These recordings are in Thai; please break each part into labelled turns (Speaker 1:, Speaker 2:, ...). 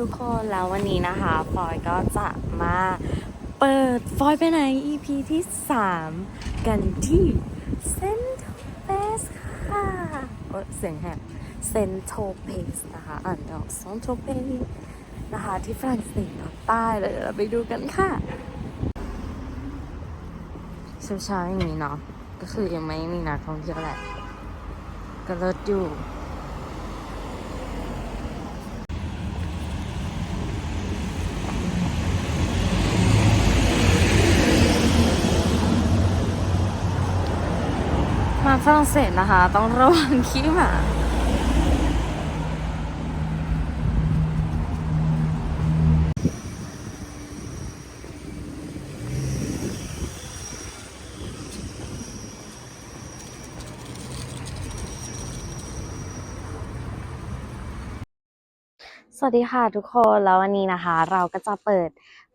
Speaker 1: ทุกคนแล้ววันนี้นะคะฟอยก็จะมาเปิดฟอยไปไหน EP ที่ 3 กันที่เซนโทเปสค่ะเออเสียงแหบเซนโทเปสนะคะอ่านออกซนโทเปสนะคะที่ฝรั่งเศสตอนใต้เลยเดี๋ยวเราไปดูกันค่ะเช้าๆอย่างนี้เนาะก็คือยังไม่มีนักท่องเที่ยวแหละก็เลิศอยู่ รั่งเศสนะคะ ต้องระวังขี้หมาสวัสดีค่ะทุกคน แล้ววันนี้นะคะ เราก็จะเปิด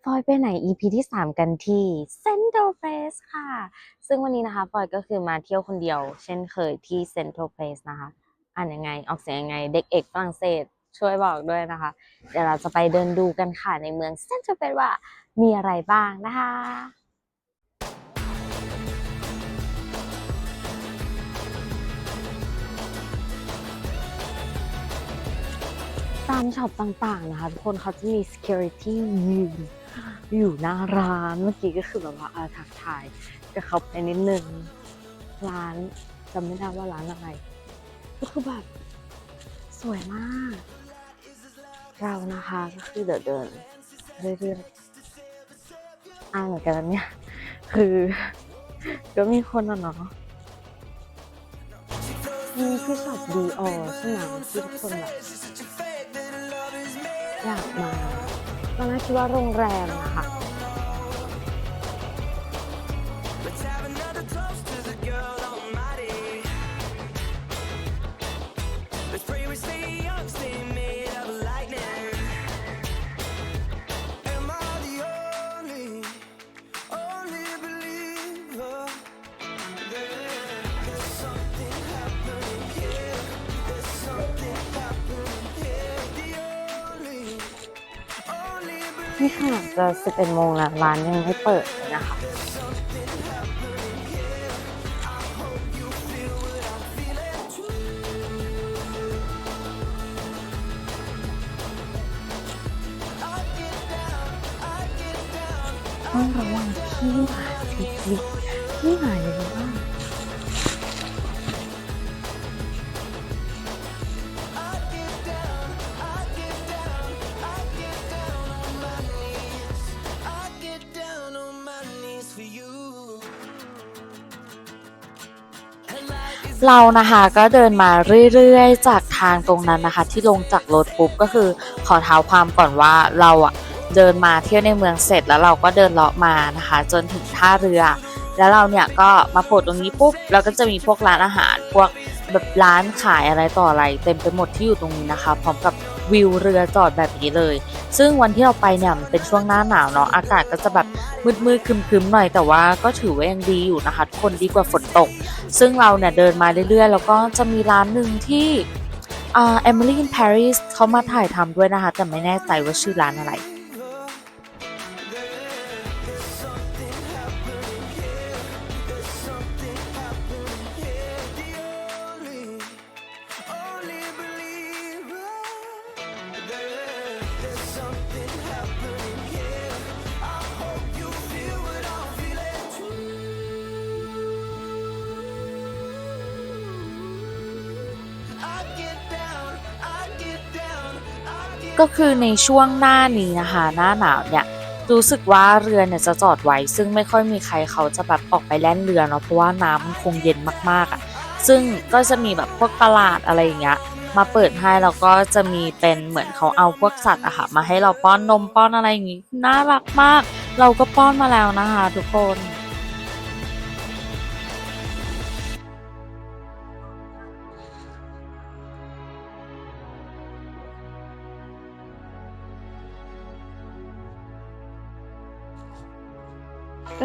Speaker 1: ฟอยไปไหน EP ที่ 3 กันที่เซนโ r เ l สค่ะ ซึ่งวันนี้นะคะฟอยก็คือมาเที่ยวคนเดียว เช่นเคยที่เซนโ r เ l สนะคะ อ่านยังไง ออกเสียงยังไง เด็กเอกฝรั่งเศสช่วยบอกด้วยนะคะ เดี๋ยวเราจะไปเดินดูกันค่ะ ในเมืองเซนโ r เ l สว่ามีอะไรบ้างนะคะตามช็อปต่างๆนะคะ ทุกคนเขาจะมี security ยืน อยู่หน้าร้านเมื่อกี้ก็คือแบบว่าทักทายกับเขาไปนิดนึงร้านจำไม่ได้ว่าร้านอะไรก็คือแบบสวยมาก เรานะคะก็คือเดินเดินเรื่อยๆอ่านเหมือนกันเนี่ยคือ ก็มีคนอะเนาะนี่คือชอปดีออใช่ไหมที่ทุกคนแบบอยากมา ตอนแรกคิดว่าโรงแรมนะคะ นี่ขนาดจะ 11 โมงแล้วร้านยังไม่เปิดเลยนะคะ ต้องระวังขี้หมาจริงๆขี้หมาเยอะมาก เรานะคะก็เดินมาเรื่อยๆ จากทางตรงนั้นนะคะ ที่ลงจากรถปุ๊บก็คือขอเท้าความก่อนว่าเราอะเดินมาเที่ยวในเมืองเสร็จแล้วเราก็เดินเลาะมานะคะ จนถึงท่าเรือ แล้วเราเนี่ยก็มาโผล่ตรงนี้ปุ๊บแล้วก็จะมีพวกร้านอาหาร พวกแบบร้านขายอะไรต่ออะไร เต็มไปหมดที่อยู่ตรงนี้นะคะ พร้อมกับวิวเรือจอดแบบนี้เลย ซึ่งวันที่เราไปเนี่ยมันเป็นช่วงหน้าหนาวเนาะอากาศก็จะแบบมืดๆครึมๆหน่อยแต่ว่าก็ถือว่ายังดีอยู่นะคะคนดีกว่าฝนตก ซึ่งเราเนี่ยเดินมาเรื่อยๆ แล้วก็จะมีร้านหนึ่งที่เอ่า Emily in Paris เขามาถ่ายทำด้วยนะคะ แต่ไม่แน่ใจว่าชื่อร้านอะไร ก็คือในช่วงหน้านี้นะคะหน้าหนาวเนี่ยรู้สึกว่าเรือเนี่ยจะจอดไว้ซึ่งไม่ค่อยมีใครเขาจะแบบออกไปแล่นเรือเนาะเพราะว่าน้ำมันคงเย็นมากๆอะ่ะซึ่งก็จะมีแบบพวกตลาดอะไรอย่างเงี้ยมาเปิดให้แล้วก็จะมีเป็นเหมือนเขาเอาพวกสัตว์อะค่ะมาให้เราป้อนนมป้อนอะไรอย่างงี้น่ารักมาก เราก็ป้อนมาแล้วนะคะทุกคน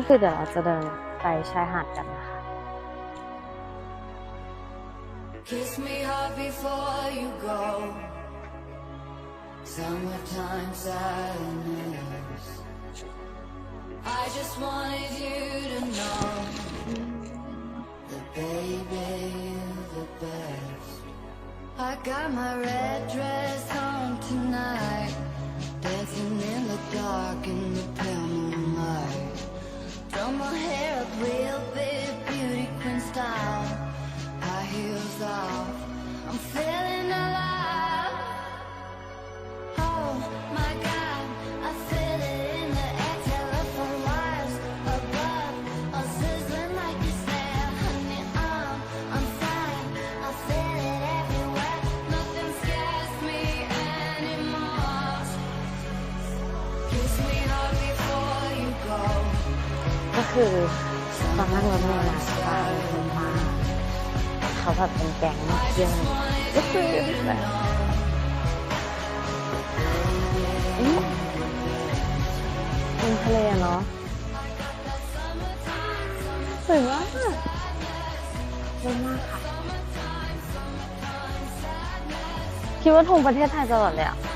Speaker 1: ก็คือเดี๋ยวเราจะเดินไปชายหาดกันนะคะ
Speaker 2: Kiss me hard before you go.
Speaker 3: Summertime sadness. I just wanted you to know that baby you're the best. I got my red dress on tonight, dancing in the dark in the pale moonlight. Throw my hair up real big, beauty queen style. High heels off,
Speaker 4: คือตอนนั่งรถเมล์มาใช่ปะมีคนมาเขาแบบเป็นแก๊งเที่ยวก็คือแบบอืมเป็นทะเลเนาะสวยมากสวยมากค่ะ คิดว่าทงประเทศไทยตลอดเลยอะ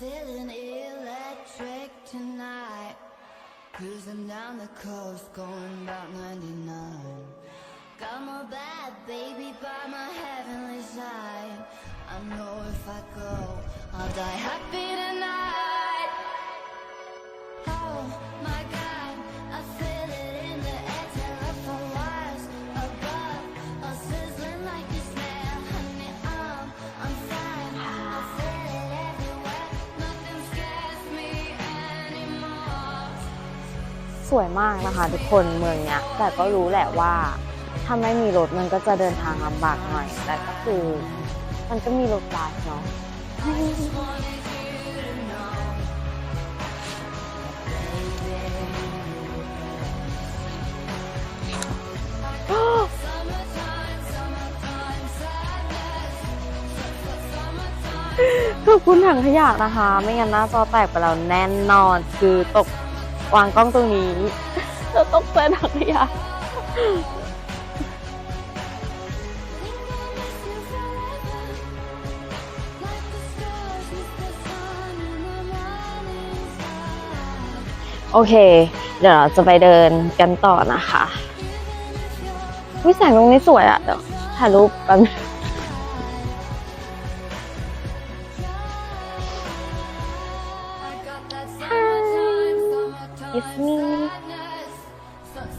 Speaker 3: feeling electric tonight. Cruising down the coast, going about 99. Got my bad baby by my heavenly side. I know if I go, I'll die happy tonight.
Speaker 4: สวยมากนะคะทุกคนเมืองเนี้ย แต่ก็รู้แหละว่าถ้าไม่มีรถมันก็จะเดินทางลำบากหน่อย แต่ก็คือมันก็มีรถบัสเนาะขอบคุณถังขยะนะคะ ไม่งั้นหน้าจอแตกไปแล้วแน่นอนคือตก วางกล้องตรงนี้แล้วตกเจอถังขยะโอเค เดี๋ยวเราจะไปเดินกันต่อนะคะวิแสงตรงนี้สวยอะเดี๋ยวถ่ายรูปกัน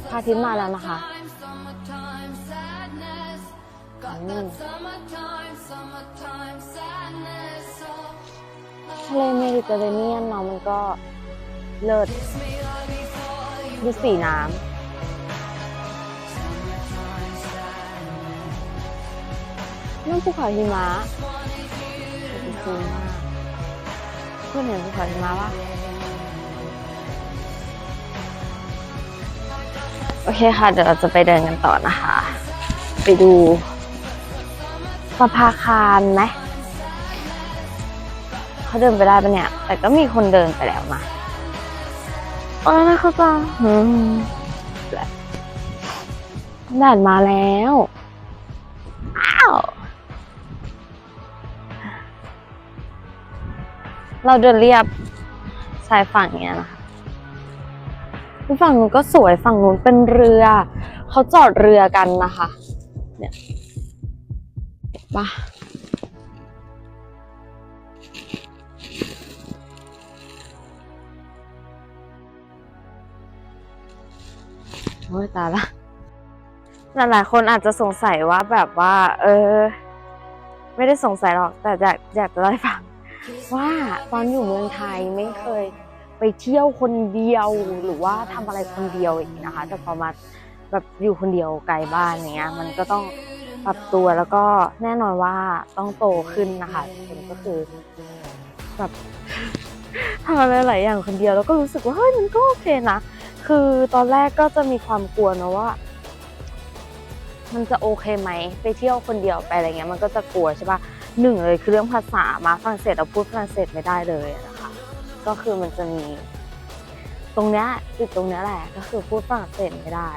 Speaker 4: พระอาทิตย์มาแล้วนะคะอืมทะเลเมดิเตอร์เรเนียนเนาะมันก็เลิศดูสีน้ำนั่นภูเขาหิมะสวยจริงมากเพื่อนเห็นภูเขาหิมะปะ โอเคค่ะ เดี๋ยวเราจะไปเดินกันต่อนะคะ ไปดูประภาคารไหมเขาเดินไปได้ปะเนี่ย แต่ก็มีคนเดินไปแล้วนะโอ้ยเขาจะอืมแดดมาแล้วอ้าวเราเดินเรียบชายฝั่งเนี้ยนะคะ ฝั่งนู้นก็สวยฝั่งนู้นเป็นเรือ เขาจอดเรือกันนะคะ เนี่ยเห็นปะโอ้ยตายละหลายๆคนอาจจะสงสัยว่าแบบว่า เออ ไม่ได้สงสัยหรอกแต่อยากอยากจะเล่าให้ฟังว่าตอนอยู่เมืองไทยไม่เคย ไปเที่ยวคนเดียวหรือว่าทำอะไรคนเดียวอย่างนี้นะคะ แต่พอมาแบบอยู่คนเดียวไกลบ้านเงี้ยมันก็ต้องปรับตัวแล้วก็แน่นอนว่าต้องโตขึ้นนะคะคนก็คือแบบทำอะไรหลายอย่างคนเดียวแล้วก็รู้สึกว่าเฮ้ยมันก็โอเคนะคือตอนแรกก็จะมีความกลัวนะว่า มันจะโอเคไหมไปเที่ยวคนเดียวไปอะไรเงี้ยมันก็จะกลัวใช่ปะหนึ่งเลยคือเรื่องภาษามาฝรั่งเศสเราพูดฝรั่งเศสไม่ได้เลยนะ ก็คือมันจะมี ตรงเนี้ยจุดตรงเนี้ยแหละ ก็คือพูดฝรั่งเศสไม่ได้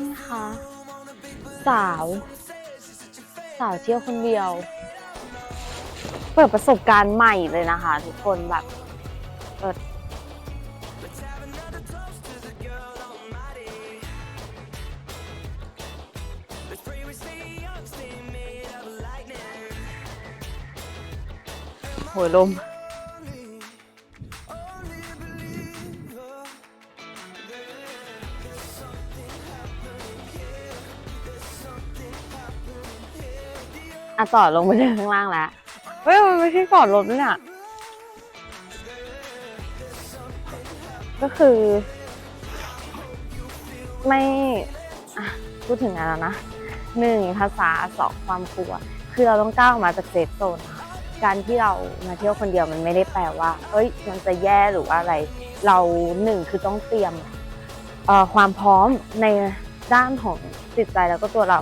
Speaker 5: นี่
Speaker 4: ค่ะ สาว สาวเที่ยวคนเดียว เปิดประสบการณ์ใหม่เลยนะคะ ทุกคนแบบเปิด หยลม อะต่อลงไปเดินข้างล่างแล้วเฮ้ยมันไม่ใช่จอดรถด้วยเนี่ยก็คือ ไม่อะพูดถึงงานแล้วนะหนึ่งภาษาสองความกลัว คือเราต้องก้าวออกมาจากเซฟโซนค่ะ การที่เรามาเที่ยวคนเดียวมันไม่ได้แปลว่าเอ้ยมันจะแย่หรือว่าอะไร เราหนึ่งคือต้องเตรียมความพร้อมในด้านของจิตใจแล้วก็ตัวเรา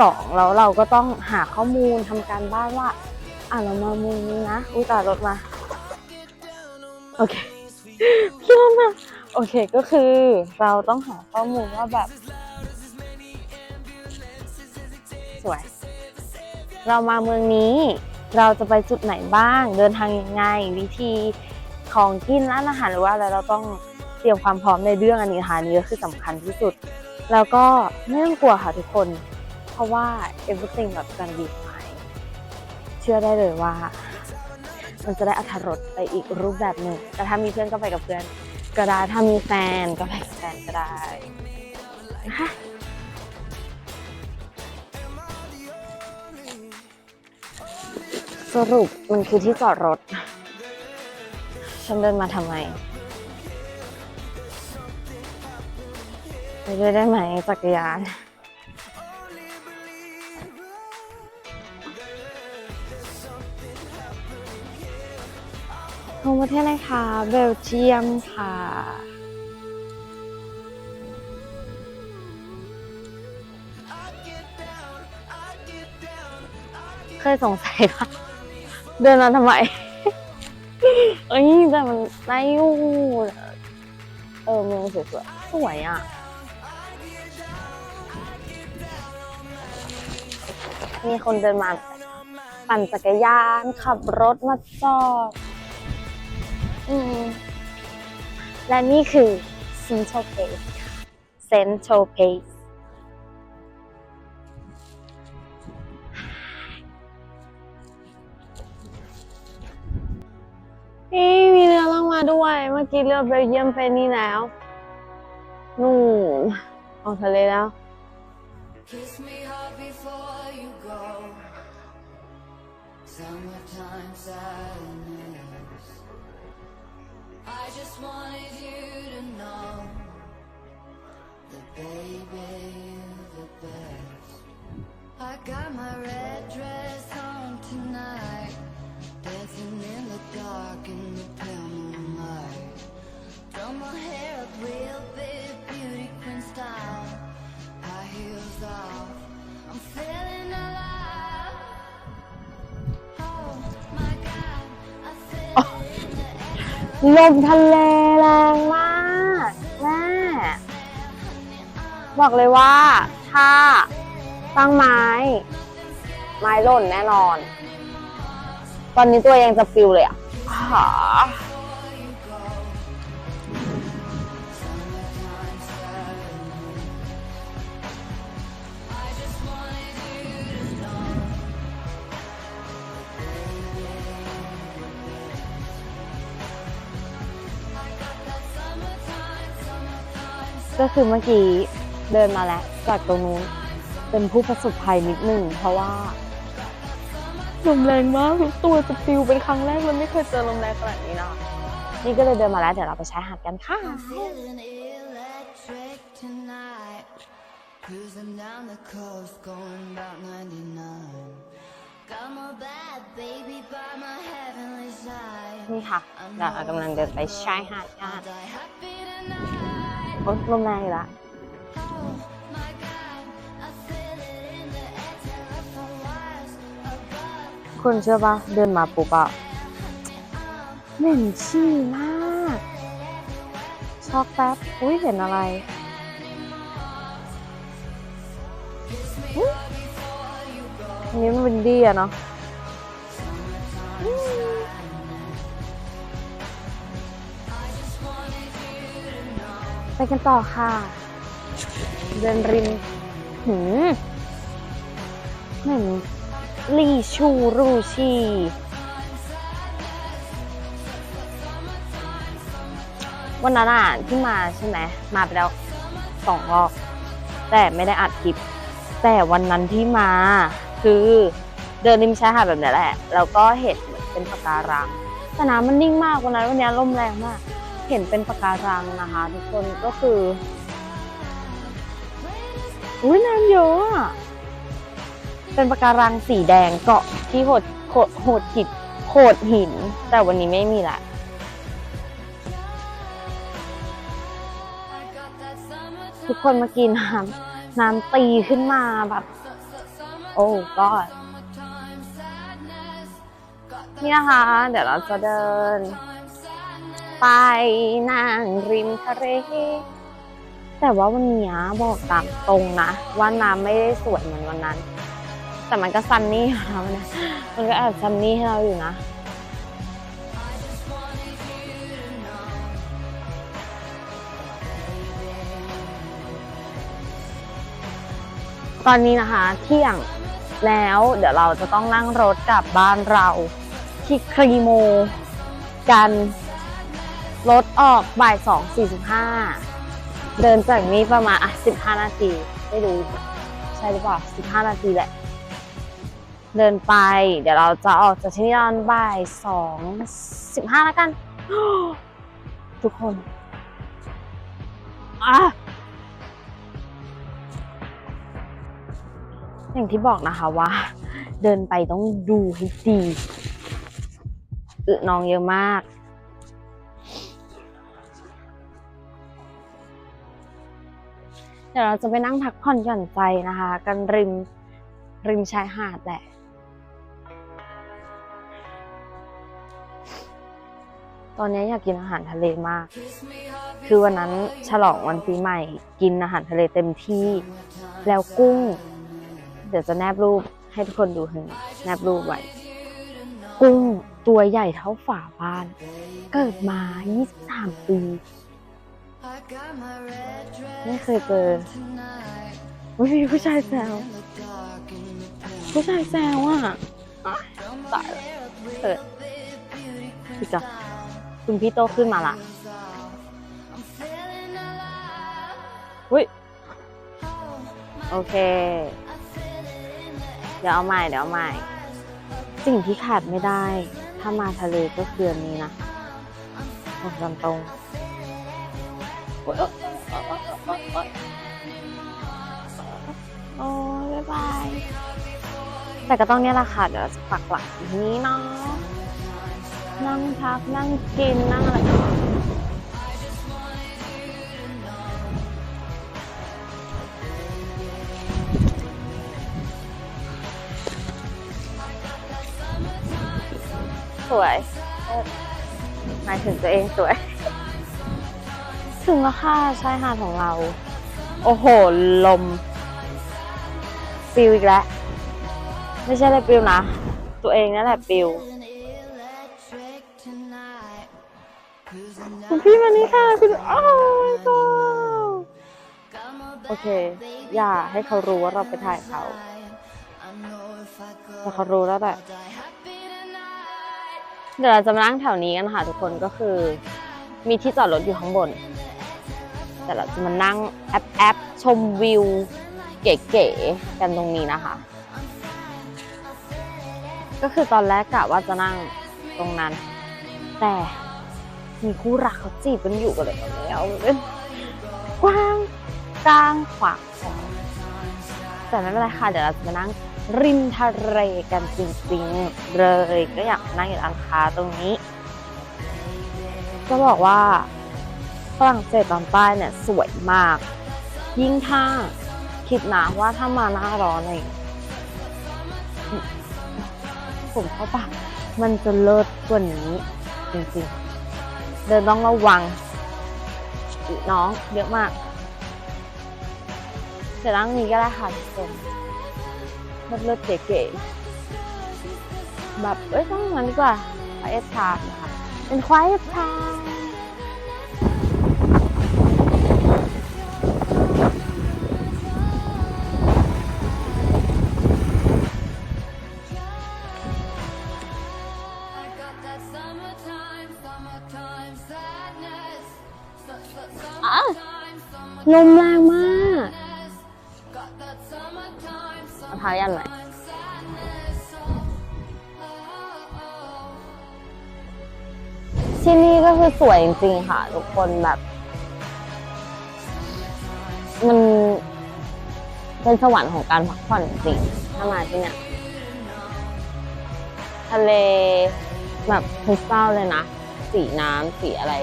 Speaker 4: สองแล้วเราก็ต้องหาข้อมูลทำการบ้านว่า อะเรามามุมนี้นะอุ้ยตายรถมาโอเคพี่รถมาโอเคก็คือเราต้องหาข้อมูลว่าแบบสวย เรามาเมืองนี้ เราจะไปจุดไหนบ้าง เดินทางยังไง วิธีของกินร้านอาหารหรือว่าอะไรเราต้องเตรียมความพร้อมในเรื่องอันนี้ค่ะนี้ก็คือสำคัญที่สุด แล้วก็ไม่ต้องกลัวค่ะทุกคน เพราะว่า everything แบบการดีไเชื่อได้เลยว่า มันจะได้อัธรสไปอีกรูปแบบหนึ่งแต่ถ้ามีเพื่อนก็ไปกับเพื่อนก็ได้ถ้ามีแฟนก็ไปกับแฟนก็ได้นะคะ สรุปมันคือที่จอดรถ ฉันเดินมาทำไม ไปด้วยได้ไหมจักรยาน ของประเทศอะไรคะเบลเยียมค่ะ เคยสงสัยปะ เดินมาทำไม เอ้ยแต่มันได้อยู่เออเมืองสวยๆสวยอะมีคนเดินมา ปั่นจักรยานขับรถมาจอดอืมและนี่คือ Central Place ค่ะ Central Place มีเรือล่องมาด้วย เมื่อกี้เรือเบลเยียมไปนี่แล้ว นู่นออกทะเลแล้ว
Speaker 3: Kiss me hard before you go. Summertime sadness. I just wanted you
Speaker 4: ลมทะเลแรงมากแม่บอกเลยว่าถ้าตั้งไม้ ไม้หล่นแน่นอน ตอนนี้ตัวยังจะฟิวเลยอะ ก็คือเมื่อกี้เดินมาแล้วจากตรงนู้นเป็นผู้ประสบภัยนิดหนึ่งเพราะว่าลมแรงมากทุกตัวจะปิวเป็นครั้งแรกเลยไม่เคยเจอลมแรงขนาดนี้นะนี่ก็เลยเดินมาแล้วเดี๋ยวเราไปใช้หาดกันค่ะ
Speaker 3: Cruising down the coast, going about 99. Got my bad baby by my heavenly side.
Speaker 4: นี่ค่ะเรากำลังเดินไปชายหาดกัน โอ๊ยลมแรงอีกแล้ว
Speaker 3: Oh my god, I feel it in the air, telephone wires above.
Speaker 4: คุณเชื่อปะเดินมาปุ๊บอะเหม็นฉี่มากช็อกแป๊บ อุ้ยเห็นอะไรอันนี้มันวินดี้อะเนาะ ไปกันต่อค่ะ เดินริมหืมเหมือนลีชูรูชีวันนั้นอะที่มาใช่ไหมมาไปแล้วสองรอบแต่ไม่ได้อัดคลิป แต่วันนั้นที่มาคือเดินริมชายหาดแบบนี้แหละ แล้วก็เห็นเหมือนเป็นปะการังแต่น้ำมันนิ่งมากวันนั้นวันนี้ลมแรงมาก เห็นเป็นปะการังนะคะทุกคนก็คืออุ้ยน้ำเยอะอะเป็นปะการังสีแดงเกาะที่โหดโหดหดหินโหดหิน แต่วันนี้ไม่มีละทุกคนเมื่อกี้น้ำน้ำตีขึ้นมาแบบ โอ้ก็นี่นะคะ เดี๋ยวเราจะเดิน ไปนั่งริมทะเลแต่ว่าวันนี้บอกตามตรงนะว่าน้ำไม่ได้สวยเหมือนวันนั้น แต่มันก็ซันนี่ของเราเนี่ยมันก็แอบซันนี่ให้เราอยู่นะตอนนี้นะคะเที่ยงแล้วเดี๋ยวเราจะต้องนั่งรถกลับบ้านเราที่ครีโมกัน รถออกบ่ายสองสี่สิบห้าเดินจากนี้ประมาณอะสิบห้านาทีไม่รู้ใช่หรือเปล่าสิบห้านาทีแหละ เดินไป เดี๋ยวเราจะออกจากที่นี่ตอนบ่ายสองสิบห้าแล้วกัน ทุกคนอะอย่างที่บอกนะคะว่า เดินไปต้องดูให้ดีอึน้องเยอะมาก ดี๋ยวเราจะไปนั่งพักผ่อนหย่อนใจนะคะ กันริมริมชายหาดแหละตอนนี้อยากกินอาหารทะเลมาก คือวันนั้นฉลองวันปีใหม่กินอาหารทะเลเต็มที่ แล้วกุ้ง เดี๋ยวจะแนบรูปให้ทุกคนดูให้แนบรูปไว้ กุ้งตัวใหญ่เท่าฝาบ้าน เกิดมา 23 ปี ไม่เคยเจออุ๊ยมีผู้ชายแซว ผู้ชายแซวอะอะตายแล้วเปิดพี่จ๊ะคุณพี่โตขึ้นมาละอุ้ย โอเค เดี๋ยวเอาใหม่ เดี๋ยวเอาใหม่ สิ่งที่ขาดไม่ได้ ถ้ามาทะเลก็คืออันนี้นะบอกตามตรง โอ๊ยโอ๊ยโอ๊ยโอ๊ยโอ๊ยโอ๊ยบ๊ายบาย แต่ก็ต้องเนี่ยแหละค่ะ เดี๋ยวเราจะปักหลักอยู่ที่นี้เนาะ นั่งพัก นั่งกิน นั่งอะไรก่อนสวยหมายถึงตัวเองสวย ถึงแล้วค่ะชายหาดของเรา โอ้โห ลมปิวอีกแล้ว ไม่ใช่เลยปิวนะ ตัวเองนั่นแหละปิวคุณพี่มานี่ค่ะคุณโอ้ยก็โอเค อย่าให้เขารู้ว่าเราไปถ่ายเขาแต่เขารู้แล้วแหละเดี๋ยวเราจะมานั่งแถวนี้กันค่ะทุกคนก็คือ มีที่จอดรถอยู่ข้างบน แต่เราจะมานั่งแอปแอปชมวิวเก๋ๆกันตรงนี้นะคะ ก็คือตอนแรกกะว่าจะนั่งตรงนั้น แต่มีคู่รักเขาจีบกันอยู่กันเลยตอนนี้เอาเป็นกว้างกลางขวางแต่ไม่เป็นไรค่ะเดี๋ยวเราจะมานั่งริมทะเลกันจริงๆเลยก็อยากนั่งอยู่ร้านค้าตรงนี้ จะบอกว่า ฝรั่งเศสตอนใต้เนี่ยสวยมาก ยิ่งถ้าคิดนะว่าถ้ามาหน้าร้อนอะไรองผมเข้าปะมันจะเลิศกว่านี้ จริงๆ เดินต้องระวังอีน้องเยอะมากเดี๋ยวนั่งนี้ก็ได้ค่ะทุกคนเลิศๆเก๋ๆแบบเอ้ยต้องมันดีกว่า quiet time นะคะเป็น quiet time
Speaker 3: I
Speaker 4: ลมแรงมาก
Speaker 3: summertime. Got that summertime,
Speaker 4: เอาเท้ายันหน่อยที่นี่ก็คือสวยจริงๆค่ะ ทุกคนแบบ มันเป็นสวรรค์ของการพักผ่อนจริงถ้ามาที่เนี่ยทะเลแบบคริสตัลเลยนะ สีน้ำสีอะไร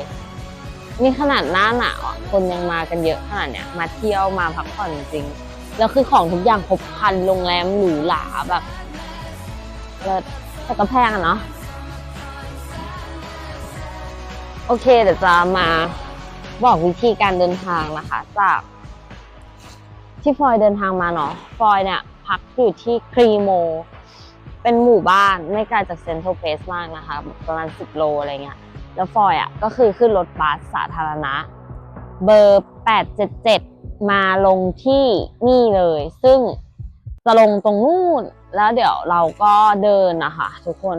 Speaker 4: นี่ขนาดหน้าหนาวอะคนยังมากันเยอะขนาดเนี้ยมาเที่ยวมาพักผ่อนจริงๆแล้วคือของทุกอย่างครบครันโรงแรมหรูหราแบบเลิศแต่ก็แพงอะเนาะโอเคเดี๋ยวจะมาบอกวิธีการเดินทางนะคะ จากที่ฟลอยเดินทางมาเนาะฟลอยเนี่ยพักอยู่ที่ครีโม เป็นหมู่บ้านไม่ไกลจากเซ็นทรัลเพลสมากนะคะ ประมาณ10โลอะไรเงี้ย แล้วฟอยอะก็คือขึ้นรถบัสสาธารณะ เบอร์ 877 มาลงที่นี่เลย ซึ่งจะลงตรงนู่น แล้วเดี๋ยวเราก็เดินนะคะทุกคน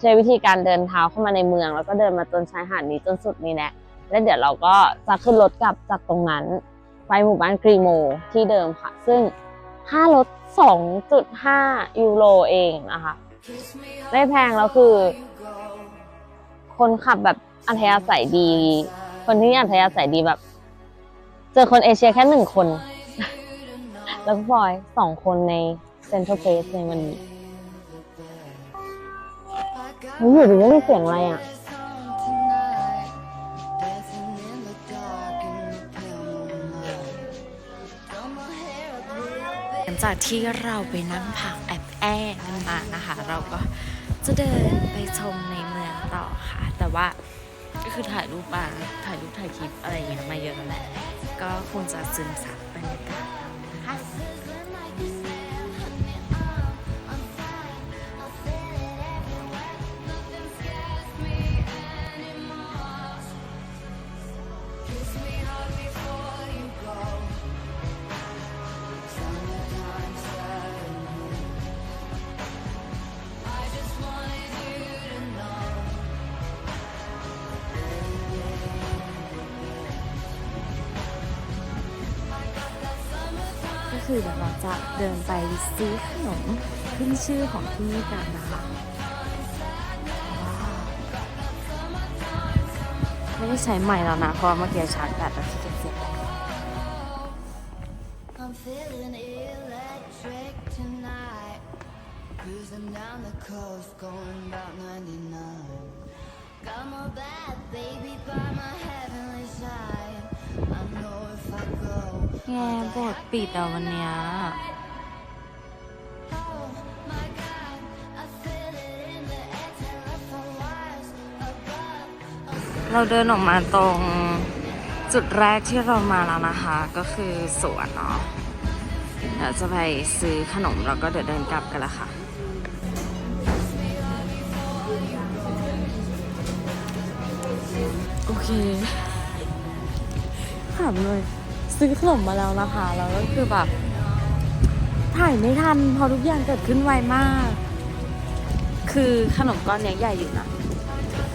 Speaker 4: ใช้วิธีการเดินเท้าเข้ามาในเมือง แล้วก็เดินมาจนชายหาดนี้จนสุดนี้แหละแล้วเดี๋ยวเราก็จะขึ้นรถกลับจากตรงนั้น ไปหมู่บ้านกรีโมที่เดิมค่ะ ซึ่งค่ารถ2.5 ยูโรเองนะคะ ไม่แพงแล้วคือ คนขับแบบอัธยาศัยดี คนที่อัธยาศัยดีแบบ เจอคนเอเชียแค่หนึ่งคน แล้วก็พลอยสองคนในเซ็นทรัลเพสในวันนี้
Speaker 3: I got
Speaker 4: เฮ้ยอยู่ดีก็มีเสียงอะไรอะ
Speaker 6: หลังจากที่เราไปนั่งพักแอบแอ้กันมานะคะ เราก็จะเดินไปชมใน ต่อค่ะ แต่ว่าก็คือถ่ายรูปมาถ่ายรูปถ่ายคลิปอะไรอย่างเงี้ยมาเยอะแล้วแหละก็คงจะซึมซับบรรยากาศ ซื้อขนมขึ้นชื่อของที่นี่กันนะคะว้าวไม่ได้ใช้ใหม่แล้วนะเพราะว่าเมื่อกี้ชาร์จแบตแล้วที่เก็บเสียบ
Speaker 3: I'm feeling electric tonight. Cruising down the coast, going about 99. Got my bad baby by my heavenly side. I know if I go,
Speaker 6: แงบทปิดอะวันเนี้ย เราเดินออกมาตรงจุดแรกที่เรามาแล้วนะคะ ก็คือสวนเนาะเดี๋ยวจะไปซื้อขนมแล้วก็เดี๋ยวเดินกลับกันละค่ะ โอเคถามเลยซื้อขนมมาแล้วนะคะ แล้วก็คือแบบ ถ่ายไม่ทันเพราะทุกอย่างเกิดขึ้นไวมาก คือขนมก้อนเนี้ยใหญ่อยู่นะ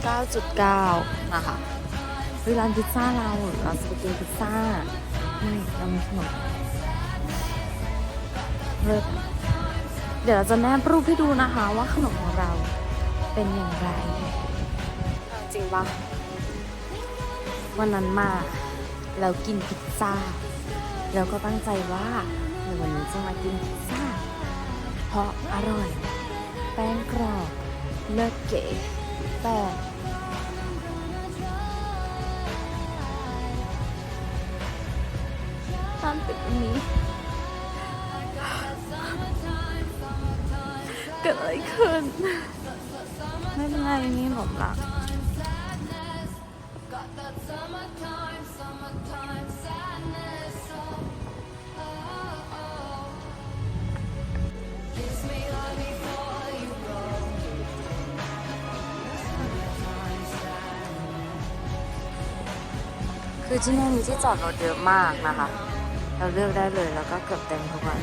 Speaker 6: 9.9 นะคะเฮ้ยร้านพิซซ่าเราเราจะไปกินพิซซ่านี่เรามีขนมเลิศเดี๋ยวเราจะแนบรูปให้ดูนะคะว่าขนมของเราเป็นอย่างไร จริงปะวันนั้นมาเรากินพิซซ่าแล้วก็ตั้งใจว่าในวันนี้จะมากินพิซซ่า เพราะอร่อย แป้งกรอบเลิศเก๋ แต่ตอนปิดวันนี้ เกิดอะไรขึ้น ไม่เป็นไรนี่ผมรัก
Speaker 1: คือที่นี่มีที่จอดรถเยอะมากนะคะ เราเลือกได้เลยแล้วก็เกือบเต็มทุกวัน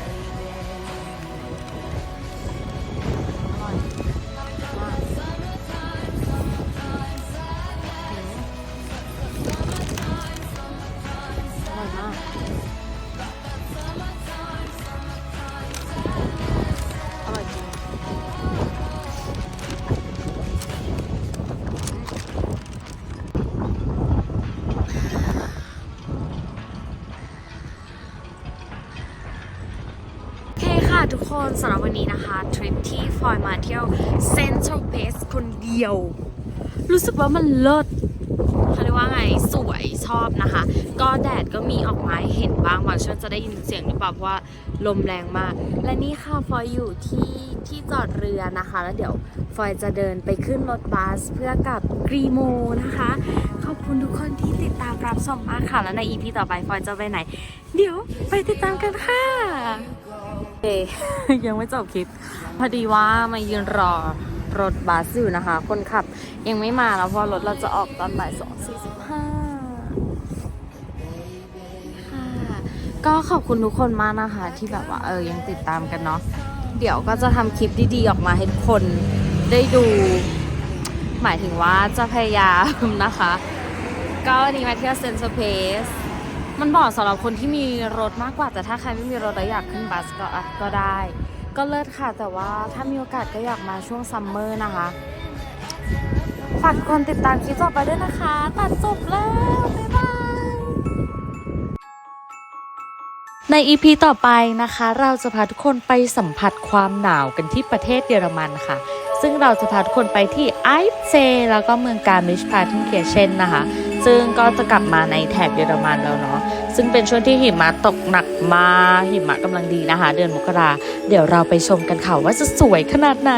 Speaker 6: ดียว รู้สึกว่ามันเลิศเขาเรียกว่าไงสวยชอบนะคะ ก็แดดก็มีออกมาให้เห็นบ้างบางช่วงจะได้ยินเสียงหรือเปล่าเพราะว่าลมแรงมาก และนี่ค่ะฟอยอยู่ที่ที่จอดเรือนะคะ แล้วเดี๋ยวฟอยจะเดินไปขึ้นรถบัสเพื่อกับกรีโมนะคะ ขอบคุณทุกคนที่ติดตามรับชมมากค่ะ แล้วในอีพีต่อไปฟอยจะไปไหน เดี๋ยวไปติดตามกันค่ะเอยังไม่จบคลิป พอดีว่ามายืนรอ รถบัสอยู่นะคะ คนขับยังไม่มาแล้วเพราะรถเราจะออกตอนบ่ายสองสี่สิบห้าก็ขอบคุณทุกคนมากนะคะ ที่แบบว่าเออยังติดตามกันเนาะเดี๋ยวก็จะทำคลิปดีๆออกมาให้ทุกคนได้ดู หมายถึงว่าจะพยายามนะคะ ก็วันนี้มาเที่ยวเซนต์เพสมันบอกสำหรับคนที่มีรถมากกว่า แต่ถ้าใครไม่มีรถแล้วอยากขึ้นบัสก็อะก็ได้ ก็เลิศค่ะ แต่ว่าถ้ามีโอกาสก็อยากมาช่วงซัมเมอร์นะคะ ฝากทุกคนติดตามคลิปต่อไปด้วยนะคะ ตัดจบแล้ว บ๊ายบาย
Speaker 1: ใน EP ต่อไปนะคะ เราจะพาทุกคนไปสัมผัสความหนาวกันที่ประเทศเยอรมันค่ะ ซึ่งเราจะพาทุกคนไปที่ไอเซแล้วก็เมืองการมิชพาทินเคเชนนะคะ ซึ่งก็จะกลับมาในแถบเยอรมันแล้วเนาะ ซึ่งเป็นช่วงที่หิมะตกหนักมากหิมะกำลังดีนะคะ เดือนมกราเดี๋ยวเราไปชมกันค่ะว่าจะสวยขนาดไหน